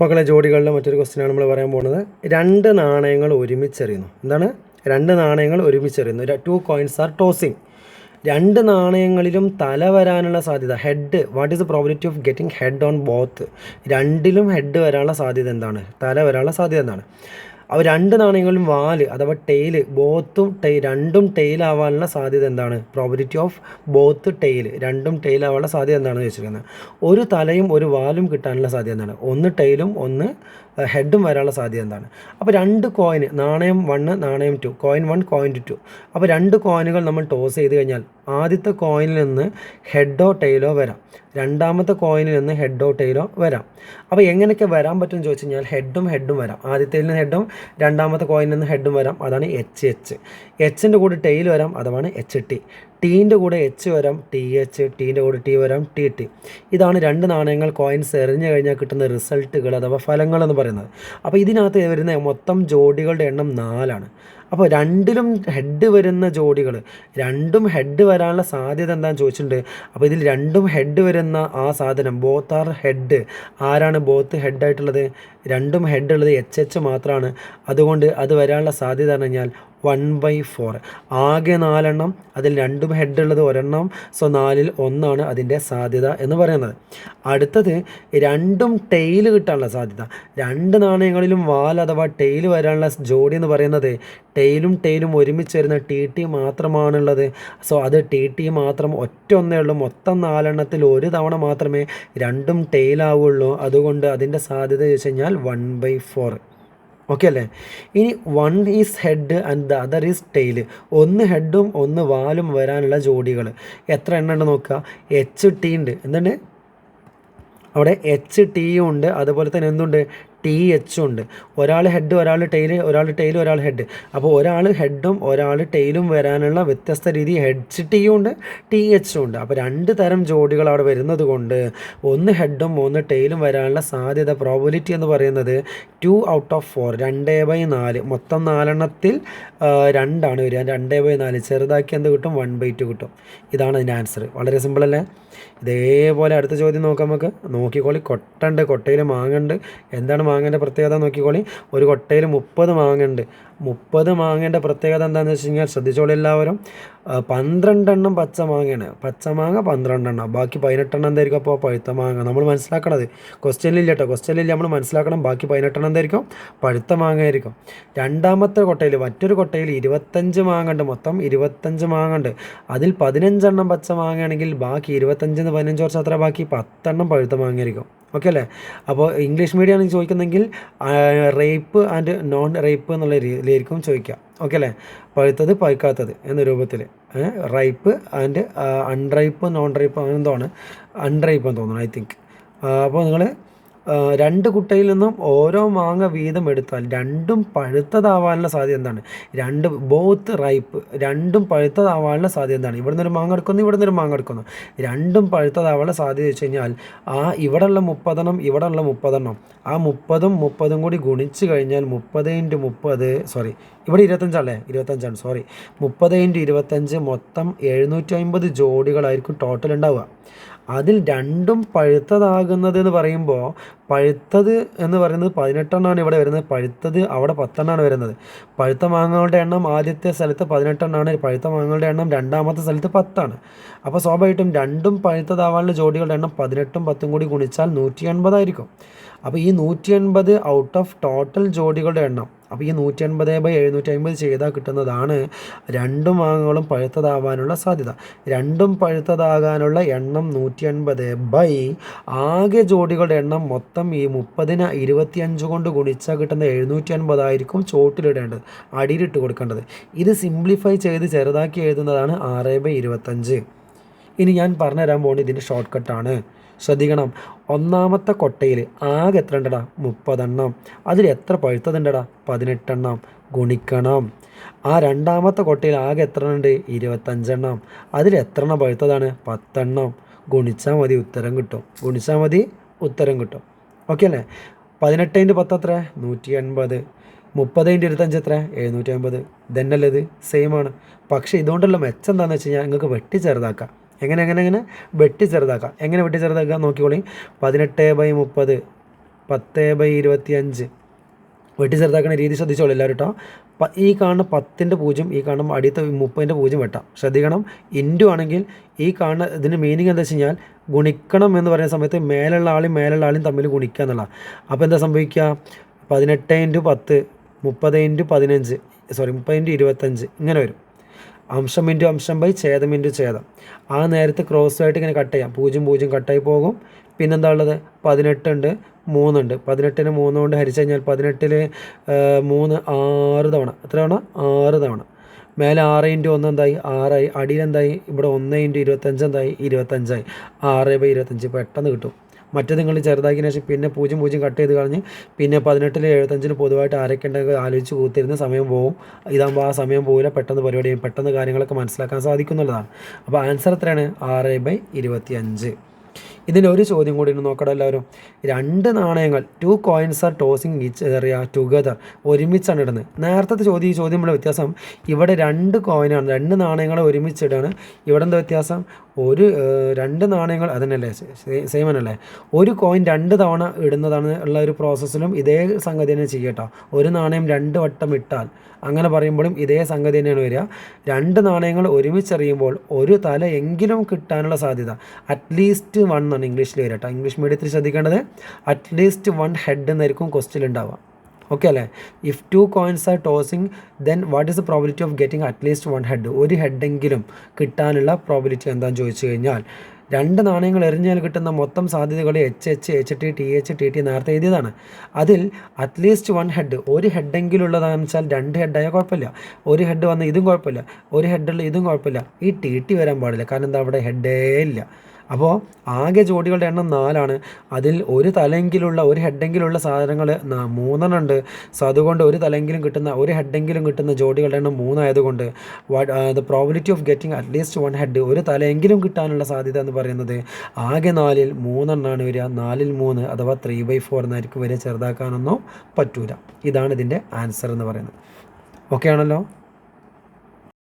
മക്കളെ ജോഡികളിലെ മറ്റൊരു ക്വസ്റ്റ്യനാണ് നമ്മൾ പറയാൻ പോകുന്നത്. രണ്ട് നാണയങ്ങൾ ഒരുമിച്ചെറിയുന്നു. എന്താണ്? രണ്ട് നാണയങ്ങൾ ഒരുമിച്ചെറിയുന്നു. ടു കോയിൻസ് ആർ ടോസിങ് രണ്ട് നാണയങ്ങളിലും തല വരാനുള്ള സാധ്യത head what is the probability of getting head on both രണ്ടിലും ഹെഡ് വരാനുള്ള സാധ്യത എന്താണ്? തല വരാനുള്ള സാധ്യത എന്താണ്? അവ രണ്ട് നാണയങ്ങളിലും വാൽ അഥവാ ടെയിൽ ബോത്തും ടെയ് രണ്ടും ടെയിൽ ആവാനുള്ള സാധ്യത എന്താണ്? പ്രോബിലിറ്റി ഓഫ് ബോത്ത് ടെയിൽ രണ്ടും ടെയിൽ ആവാനുള്ള സാധ്യത എന്താണെന്ന് ചോദിച്ചിരിക്കുന്നത്. ഒരു തലയും ഒരു വാലും കിട്ടാനുള്ള സാധ്യത എന്താണ്? ഒന്ന് ടെയിലും ഒന്ന് ഹെഡും വരാനുള്ള സാധ്യത എന്താണ്? അപ്പോൾ രണ്ട് കോയിൻ നാണയം വണ്ണ് നാണയം two coin one coin two അപ്പോൾ രണ്ട് കോയിനുകൾ നമ്മൾ ടോസ് ചെയ്ത് കഴിഞ്ഞാൽ ആദ്യത്തെ കോയിനിൽ നിന്ന് ഹെഡോ ടെയിലോ വരാം. രണ്ടാമത്തെ കോയിനിൽ നിന്ന് ഹെഡോ ടെയിലോ വരാം. അപ്പോൾ എങ്ങനെയൊക്കെ വരാൻ പറ്റുമെന്ന് ചോദിച്ചു കഴിഞ്ഞാൽ ഹെഡും ഹെഡും വരാം. ആദ്യത്തേൽ നിന്ന് ഹെഡും രണ്ടാമത്തെ കോയിനിൽ നിന്ന് ഹെഡും വരാം. അതാണ് എച്ച് എച്ച് എച്ചിന്റെ കൂടെ ടെയിൽ വരാം അതാണ് എച്ച് ടി ടീന്റെ കൂടെ എച്ച് വരാം ടി എച്ച് ടീന്റെ കൂടെ ടി വരാം ടി ടി ഇതാണ് രണ്ട് നാണയങ്ങൾ കോയിൻസ് എറിഞ്ഞു കഴിഞ്ഞാൽ കിട്ടുന്ന റിസൾട്ടുകൾ അഥവാ ഫലങ്ങൾ എന്ന് പറയുന്നത്. അപ്പോൾ ഇതിനകത്ത് വരുന്ന മൊത്തം ജോഡികളുടെ എണ്ണം നാലാണ്. അപ്പോൾ രണ്ടിലും ഹെഡ് വരുന്ന ജോഡികൾ രണ്ടും ഹെഡ് വരാനുള്ള സാധ്യത എന്താണെന്ന് ചോദിച്ചിട്ടുണ്ട്. അപ്പോൾ ഇതിൽ രണ്ടും ഹെഡ് വരുന്ന ആ സാധനം ബോത്ത് ആർ ഹെഡ് ആരാണ് ബോത്ത് ഹെഡായിട്ടുള്ളത് രണ്ടും ഹെഡ് ഉള്ളത് എച്ച് എച്ച് മാത്രമാണ് അതുകൊണ്ട് അത് വരാനുള്ള സാധ്യത എന്ന് പറഞ്ഞാൽ വൺ ബൈ ഫോർ. ആകെ നാലെണ്ണം അതിൽ രണ്ടും ഹെഡ് ഉള്ളത് ഒരെണ്ണം സോ നാലിൽ ഒന്നാണ് അതിന്റെ സാധ്യത എന്ന് പറയുന്നത്. അടുത്തത് രണ്ടും ടെയിൽ കിട്ടാനുള്ള സാധ്യത. രണ്ട് നാണയങ്ങളിലും വാൽ അഥവാ ടെയിൽ വരാനുള്ള ജോഡി എന്ന് പറയുന്നത് ടെയിലും ടെയിലും ഒരുമിച്ച് വരുന്ന ടി ടി മാത്രമാണുള്ളത്. സോ അത് ടി ടി മാത്രം ഒറ്റ ഒന്നേ ഉള്ളൂ. മൊത്തം നാലെണ്ണത്തിൽ ഒരു തവണ മാത്രമേ രണ്ടും ടെയിലാവുള്ളൂ അതുകൊണ്ട് അതിന്റെ സാധ്യത ചോദിച്ചു കഴിഞ്ഞാൽ വൺ ബൈ ഫോർ ഓക്കെ അല്ലേ? ഇനി one is head and the other is tail ഒന്ന് ഹെഡും ഒന്ന് വാലും വരാനുള്ള ജോഡികൾ. എത്ര എണ്ണം ഉണ്ട് നോക്കുക? എച്ച് ടി ഉണ്ട്. എന്തുണ്ട്? അവിടെ എച്ച് ടിയും ഉണ്ട്. അതുപോലെ തന്നെ എന്തുണ്ട്? ടി എച്ചും ഉണ്ട്. ഒരാൾ ഹെഡ് ഒരാൾ ടെയിൽ ഒരാൾ ടെയിൽ ഒരാൾ ഹെഡ് അപ്പോൾ ഒരാൾ ഹെഡും ഒരാൾ ടെയിലും വരാനുള്ള വ്യത്യസ്ത രീതി ഹെഡ്സ് ടിയും ഉണ്ട് ടി എച്ചും ഉണ്ട്. അപ്പോൾ രണ്ട് തരം ജോഡികൾ അവിടെ വരുന്നത് കൊണ്ട് ഒന്ന് ഹെഡും ഒന്ന് ടെയിലും വരാനുള്ള സാധ്യത പ്രോബിലിറ്റി എന്ന് പറയുന്നത് ടു ഔട്ട് ഓഫ് ഫോർ രണ്ടേ ബൈ നാല്. മൊത്തം നാലെണ്ണത്തിൽ രണ്ടാണ് വരിക. രണ്ടേ ബൈ നാല്. ചെറുതാക്കി എന്ത് കിട്ടും? വൺ ബൈ ടു കിട്ടും. ഇതാണ് അതിന്റെ ആൻസർ വളരെ സിമ്പിൾ അല്ലേ? ഇതേപോലെ അടുത്ത ചോദ്യം നോക്കാം നമുക്ക്. നോക്കിക്കോളി. കൊട്ടുണ്ട് കൊട്ടയിൽ മാങ്ങുണ്ട്. എന്താണ് മാങ്ങേന്റെ പ്രത്യേകത നോക്കിക്കോളി. ഒരു കൊട്ടയിൽ മുപ്പത് മാങ്ങുണ്ട്. മുപ്പത് മാങ്ങേന്റെ പ്രത്യേകത എന്താണെന്ന് വെച്ച് കഴിഞ്ഞാൽ ശ്രദ്ധിച്ചോളി എല്ലാവരും. പന്ത്രണ്ടെണ്ണം പച്ച മാങ്ങയാണ്. പച്ച മാങ്ങ പന്ത്രണ്ടെണ്ണം. ബാക്കി പതിനെട്ടെണ്ണം എന്തായിരിക്കും അപ്പോൾ പഴുത്ത മാങ്ങ. നമ്മൾ മനസ്സിലാക്കണത്. ക്വസ്റ്റ്യനിലില്ല കേട്ടോ ക്വസ്റ്റ്യനിലില്ല നമ്മൾ മനസ്സിലാക്കണം. ബാക്കി പതിനെട്ടെണ്ണം എന്തായിരിക്കും? പഴുത്ത മാങ്ങ ആയിരിക്കും. രണ്ടാമത്തെ കൊട്ടയിൽ മറ്റൊരു കൊട്ടയിൽ ഇരുപത്തഞ്ച് മാങ്ങ ഉണ്ട്. മൊത്തം ഇരുപത്തഞ്ച് മാങ്ങ ഉണ്ട്. അതിൽ പതിനഞ്ചെണ്ണം പച്ച മാങ്ങയാണെങ്കിൽ ബാക്കി ഇരുപത്തഞ്ചിന്ന് പതിനഞ്ച് വർഷം അത്ര ബാക്കി പത്തെണ്ണം പഴുത്ത മാങ്ങ ആയിരിക്കും ഓക്കെ അല്ലേ അപ്പോൾ ഇംഗ്ലീഷ് മീഡിയമാണ് ചോദിക്കുന്നെങ്കിൽ റേപ്പ് ആൻഡ് നോൺ റേപ്പ് എന്നുള്ള രീതിയിലായിരിക്കും ചോദിക്കുക. ഓക്കെ അല്ലേ? പഴുത്തത് പഴുക്കാത്തത് എന്ന രൂപത്തിൽ ripe and unripe non ripe അങ്ങനെ എന്തോ ആണ്. അൺറൈപ്പ് എന്ന് തോന്നുന്നു ഐ തിങ്ക് അപ്പോൾ നിങ്ങൾ രണ്ട് കുട്ടയിൽ നിന്നും ഓരോ മാങ്ങ വീതം എടുത്താൽ രണ്ടും പഴുത്തതാവാനുള്ള സാധ്യത എന്താണ്? രണ്ട് ബോത്ത് റൈപ്പ് രണ്ടും പഴുത്തതാവാനുള്ള സാധ്യത എന്താണ്? ഇവിടെ നിന്നൊരു മാങ്ങ എടുക്കുന്നു ഇവിടെ നിന്നൊരു മാങ്ങ എടുക്കുന്നു. രണ്ടും പഴുത്തതാവാനുള്ള സാധ്യത വെച്ച് കഴിഞ്ഞാൽ ആ ഇവിടെയുള്ള മുപ്പതെണ്ണം ഇവിടെയുള്ള മുപ്പതെണ്ണം ആ മുപ്പതും മുപ്പതും കൂടി ഗുണിച്ച് കഴിഞ്ഞാൽ മുപ്പത് ഇന്റു മുപ്പത് സോറി ഇവിടെ ഇരുപത്തഞ്ചല്ലേ? ഇരുപത്തഞ്ചാണ് സോറി മുപ്പത് ഇന്റു ഇരുപത്തഞ്ച് മൊത്തം എഴുന്നൂറ്റി അമ്പത് ജോഡികളായിരിക്കും ടോട്ടൽ ഉണ്ടാവുക. അതിൽ രണ്ടും പഴുത്തതാകുന്നത് എന്ന് പറയുമ്പോൾ പഴുത്തത് എന്ന് പറയുന്നത് പതിനെട്ടെണ്ണമാണ് ഇവിടെ വരുന്നത്. പഴുത്തത് അവിടെ പത്തെണ്ണമാണ് വരുന്നത്. പഴുത്ത മാങ്ങകളുടെ എണ്ണം ആദ്യത്തെ സ്ഥലത്ത് പതിനെട്ടെണ്ണമാണ് പഴുത്ത മാങ്ങകളുടെ എണ്ണം രണ്ടാമത്തെ സ്ഥലത്ത് പത്താണ്. അപ്പോൾ സ്വാഭാവികമായിട്ടും രണ്ടും പഴുത്തതാവാനുള്ള ജോഡികളുടെ എണ്ണം പതിനെട്ടും പത്തും കൂടി ഗുണിച്ചാൽ നൂറ്റി എൺപതായിരിക്കും അപ്പോൾ ഈ നൂറ്റി എൺപത് ഔട്ട് ഓഫ് ടോട്ടൽ ജോഡികളുടെ എണ്ണം അപ്പോൾ ഈ നൂറ്റി അൻപത് ബൈ എഴുന്നൂറ്റി അൻപത് ചെയ്താൽ കിട്ടുന്നതാണ് രണ്ട് മാങ്ങകളും പഴുത്തതാവാനുള്ള സാധ്യത. രണ്ടും പഴുത്തതാകാനുള്ള എണ്ണം നൂറ്റി അൻപത് ബൈ ആകെ ജോഡികളുടെ എണ്ണം മൊത്തം ഈ മുപ്പതിന് ഇരുപത്തിയഞ്ച് കൊണ്ട് ഗുണിച്ചാൽ കിട്ടുന്ന എഴുന്നൂറ്റി അൻപതായിരിക്കും ചോട്ടിലിടേണ്ടത് അടിയിലിട്ട് കൊടുക്കേണ്ടത്. ഇത് സിംപ്ലിഫൈ ചെയ്ത് ചെറുതാക്കി എഴുതുന്നതാണ് ആറ് ബൈ ഇരുപത്തഞ്ച് ഇനി ഞാൻ പറഞ്ഞുതരാൻ പോകുന്നത് ഇതിന്റെ ഷോർട്ട് കട്ടാണ് ശ്രദ്ധിക്കണം. ഒന്നാമത്തെ കൊട്ടയിൽ ആകെ എത്ര ഉണ്ടടാ മുപ്പതെണ്ണം. അതിൽ എത്ര പഴുത്തതുണ്ടടാ? പതിനെട്ടെണ്ണം. ഗുണിക്കണം. ആ രണ്ടാമത്തെ കൊട്ടയിൽ ആകെ എത്ര ഉണ്ട് ഇരുപത്തഞ്ചെണ്ണം. അതിൽ എത്ര എണ്ണം പഴുത്തതാണ്? പത്തെണ്ണം. ഗുണിച്ചാൽ മതി ഉത്തരം കിട്ടും. ഗുണിച്ചാൽ മതി ഉത്തരം കിട്ടും. ഓക്കെ അല്ലേ? പതിനെട്ടിന്റെ പത്ത് എത്ര? നൂറ്റി എൺപത് മുപ്പതിന്റെ ഇരുപത്തഞ്ച് എത്ര? എഴുന്നൂറ്റി അമ്പത് ഇതന്നല്ലത് ആണ്. പക്ഷേ ഇതുകൊണ്ടുള്ള മെച്ചം എന്താണെന്ന് വെച്ച് കഴിഞ്ഞാൽ നിങ്ങൾക്ക് വെട്ടി ചെറുതാക്കാം. എങ്ങനെ എങ്ങനെ എങ്ങനെ? വെട്ടി ചെറുതാക്കാം. എങ്ങനെ വെട്ടി ചെറുതാക്കുക? നോക്കിക്കോളി. പതിനെട്ട് ബൈ മുപ്പത് പത്ത് ബൈ ഇരുപത്തി അഞ്ച് വെട്ടി ചെറുതാക്കുന്ന രീതി ശ്രദ്ധിച്ചോളൂ എല്ലാവരും കേട്ടോ ഈ കാണുന്ന പത്തിന്റെ പൂജ്യം ഈ കാണുന്ന അടിയത്തെ മുപ്പതിന്റെ പൂജ്യം വെട്ടാം. ശ്രദ്ധിക്കണം. ഇന്റു ആണെങ്കിൽ ഈ കാണുന്ന ഇതിന്റെ മീനിങ് എന്താ വെച്ച് കഴിഞ്ഞാൽ ഗുണിക്കണം എന്ന് പറയുന്ന സമയത്ത് മേലുള്ള ആളും മേലുള്ള ആളും തമ്മിൽ ഗുണിക്കുക എന്നുള്ള അപ്പോൾ എന്താ സംഭവിക്കുക? പതിനെട്ട് ഇന്റു പത്ത് മുപ്പത് ഇന്റു പതിനഞ്ച് സോറി മുപ്പത് ഇന്റു ഇരുപത്തഞ്ച്. ഇങ്ങനെ വരും. അംശം ഇന്റു അംശം ബൈ ഛേദം ഇന്റു ഛേദം. ആ നേരത്തെ ക്രോസ് ആയിട്ട് ഇങ്ങനെ കട്ട് ചെയ്യാം. പൂജ്യം പൂജ്യം കട്ടായി പോകും. പിന്നെന്താ ഉള്ളത്? പതിനെട്ടുണ്ട് മൂന്നുണ്ട് പതിനെട്ടിന് മൂന്ന് കൊണ്ട് ഹരിച്ചു കഴിഞ്ഞാൽ പതിനെട്ടിൽ മൂന്ന് ആറ് തവണ. എത്ര തവണ? ആറ് തവണ. മേലെ ആറ് ഇന്റു ഒന്ന് എന്തായി? ആറായി. അടിയിൽ എന്തായി? ഇവിടെ ഒന്ന് ഇന്റു ഇരുപത്തഞ്ച് എന്തായി? ഇരുപത്തഞ്ചായി. ആറ് ബൈ ഇരുപത്തഞ്ച്. പെട്ടെന്ന് കിട്ടും. മറ്റേത് നിങ്ങൾ ചെറുതാക്കിയതിന് ശേഷം പിന്നെ പൂജ്യം പൂജ്യം കട്ട് ചെയ്ത് കളഞ്ഞ് പിന്നെ പതിനെട്ടിൽ എഴുപത്തഞ്ചിന് പൊതുവായിട്ട് ആരൊക്കെയുണ്ടെങ്കിൽ ആലോചിച്ച് കൂത്തിരുന്ന് സമയം പോകും ഇതാകുമ്പോൾ ആ സമയം പോകില്ല പെട്ടെന്ന് പരിപാടി പെട്ടെന്ന് കാര്യങ്ങളൊക്കെ മനസ്സിലാക്കാൻ സാധിക്കുന്നുള്ളതാണ് അപ്പോൾ ആൻസർ എത്രയാണ്? ആറ് ബൈ ഇരുപത്തി അഞ്ച് ഇതിന്റെ ഒരു ചോദ്യം കൂടി ഒന്ന് നോക്കണം എല്ലാവരും. രണ്ട് നാണയങ്ങൾ two coins are tossing each എറിയാ together ഒരുമിച്ചാണ് ഇടുന്നത്. നേരത്തെ ചോദ്യം ഈ ചോദ്യം ചോദ്യമുള്ള വ്യത്യാസം ഇവിടെ രണ്ട് കോയിനാണ് രണ്ട് നാണയങ്ങളെ ഒരുമിച്ചിടാണ്. ഇവിടെ എന്താ വ്യത്യാസം? ഒരു രണ്ട് നാണയങ്ങൾ അതന്നെയല്ലേ സെയിം തന്നെയല്ലേ ഒരു കോയിൻ രണ്ട് തവണ ഇടുന്നതാണ് ഉള്ള ഒരു പ്രോസസ്സിലും ഇതേ സംഗതി തന്നെ ചെയ്യട്ടോ ഒരു നാണയം രണ്ട് വട്ടം ഇട്ടാൽ അങ്ങനെ പറയുമ്പോഴും ഇതേ സംഗതി തന്നെയാണ് വരിക. രണ്ട് നാണയങ്ങൾ ഒരുമിച്ചെറിയുമ്പോൾ ഒരു തല എങ്കിലും കിട്ടാനുള്ള സാധ്യത അറ്റ്ലീസ്റ്റ് വൺ എന്നാണ് ഇംഗ്ലീഷിൽ വരിക കേട്ടോ. ഇംഗ്ലീഷ് മീഡിയത്തിൽ ശ്രദ്ധിക്കേണ്ടത് അറ്റ്ലീസ്റ്റ് വൺ ഹെഡ് എന്നായിരിക്കും ക്വസ്റ്റ്യൻ ഉണ്ടാവുക. ഓക്കെ അല്ലേ? If two coins are tossing then what is the probability of getting at least one head ഒരു ഹെഡെങ്കിലും കിട്ടാനുള്ള പ്രോബിലിറ്റി എന്താണെന്ന് ചോദിച്ചു കഴിഞ്ഞാൽ രണ്ട് നാണയങ്ങൾ എറിഞ്ഞാൽ കിട്ടുന്ന മൊത്തം സാധ്യതകൾ H H H T T H T T നേരത്തെ എഴുതിയതാണ്. അതിൽ അറ്റ്ലീസ്റ്റ് വൺ ഹെഡ് ഒരു ഹെഡെങ്കിലും ഉള്ളതാണെന്ന് വെച്ചാൽ രണ്ട് ഹെഡായാൽ കുഴപ്പമില്ല. ഒരു ഹെഡ് വന്ന ഇതും കുഴപ്പമില്ല. ഒരു ഹെഡുള്ള ഇതും കുഴപ്പമില്ല. ഈ ടി ടി വരാൻ പാടില്ല. കാരണം എന്താ? അവിടെ ഹെഡേ ഇല്ല. അപ്പോൾ ആകെ ജോഡികളുടെ എണ്ണം നാലാണ്. അതിൽ ഒരു തലെങ്കിലുള്ള ഒരു ഹെഡെങ്കിലുള്ള സാധനങ്ങൾ മൂന്നെണ്ണം ഉണ്ട് സോ അതുകൊണ്ട് ഒരു തലെങ്കിലും കിട്ടുന്ന ഒരു ഹെഡെങ്കിലും കിട്ടുന്ന ജോഡികളുടെ എണ്ണം മൂന്നായതുകൊണ്ട് the probability of getting at least one head ഒരു തലയെങ്കിലും കിട്ടാനുള്ള സാധ്യത എന്ന് പറയുന്നത് ആകെ നാലിൽ മൂന്നെണ്ണമാണ് വരിക. നാലിൽ മൂന്ന് അഥവാ ത്രീ ബൈ ഫോർ എന്നായിരിക്കും വരെ ചെറുതാക്കാനൊന്നും പറ്റൂല. ഇതാണ് ഇതിന്റെ ആൻസർ എന്ന് പറയുന്നത്. ഓക്കെ ആണല്ലോ?